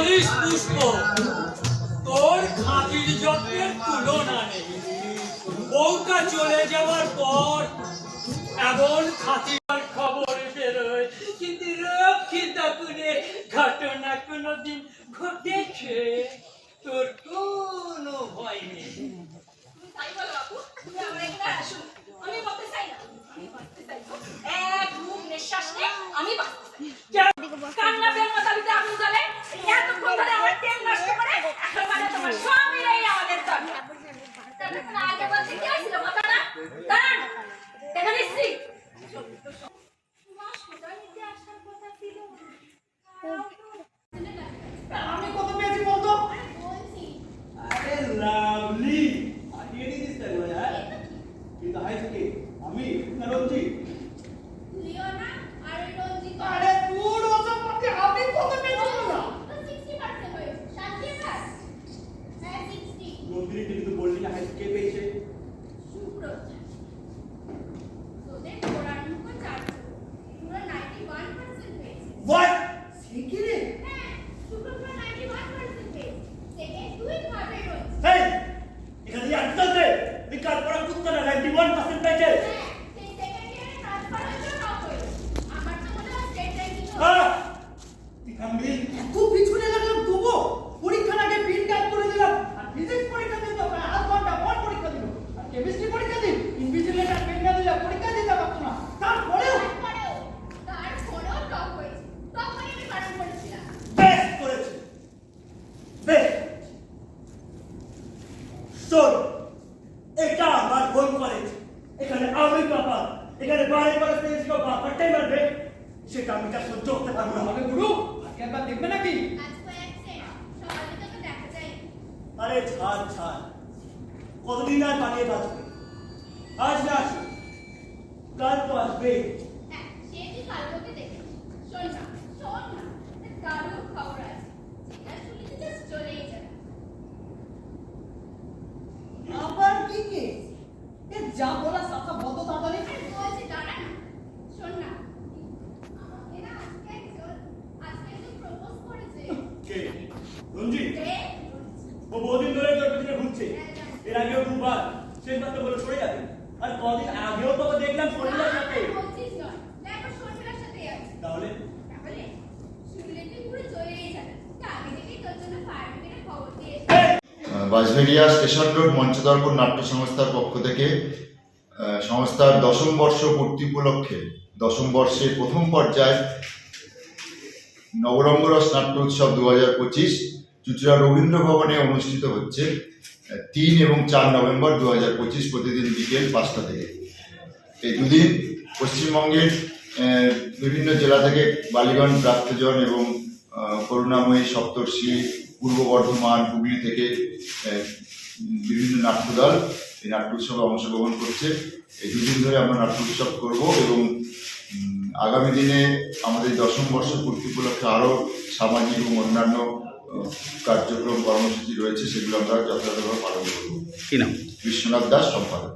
বলিস পুষ্প। তোর খাতির যত্নের তুলনা নেই। বউটা চলে যাওয়ার পর এমন খাতির ততক্ষণ আগে Fikir শোন এটা আমার হোম কলেজ এখানে আমি বাবা এখানে বারে বারে তেজ বাবা পাঠাই মারবে। সেটা আমি তা সহ্য করতে পারব না। আমাকে গুরু আজকে একবার দেখবে নাকি? আরে ছাড় ছাড়। কতদিন আর পালিয়ে বাঁচবে? আজ না আসুক। কাল তো আসবে আবার কি কে এ যা বলা সাথা বন্ধ তাড়াতাড়ি কে? রঞ্জিত? ও বহুদিন ধরে তোর পিছনে ঘুরছে। এর আগেও দুবার। শেষবার তো বলে সরে যাবে। আর কদিন আগেও তোকে দেখলাম শরীরের সাথে। তাহলে? এই, স্টেশন রোড মঞ্চদর্পণ নাট্য সংস্থার পক্ষ থেকে সংস্থার দশম বর্ষ পূর্তি উপলক্ষে, দশম বর্ষের প্রথম পর্যায়ে নবরঙ্গরস নাট্য উৎসব দু হাজার পঁচিশ চুচুড়া রবীন্দ্র ভবনে অনুষ্ঠিত হচ্ছে তিন এবং চার নভেম্বর দু হাজার পঁচিশ প্রতিদিন বিকেল পাঁচটা থেকে। এই দুদিন পশ্চিমবঙ্গের বিভিন্ন জেলা থেকে বালিগঞ্জ প্রাপ্তজন এবং করুণাময়ী সপ্তর্ষি, পূর্ব বর্ধমান, হুগলি থেকে বিভিন্ন নাট্যদল এই নাট্য উৎসবে অংশগ্রহণ করছে। এই দুদিন ধরে আমরা নাট্য উৎসব করব এবং আগামী দিনে আমাদের দশম বর্ষ পূর্তি উপলক্ষে আরও সামাজিক এবং অন্যান্য কার্যক্রম কর্মসূচি রয়েছে সেগুলো আমরা যথাযথভাবে পালন করব। কি নাম? বিশ্বনাথ দাস সম্পাদক।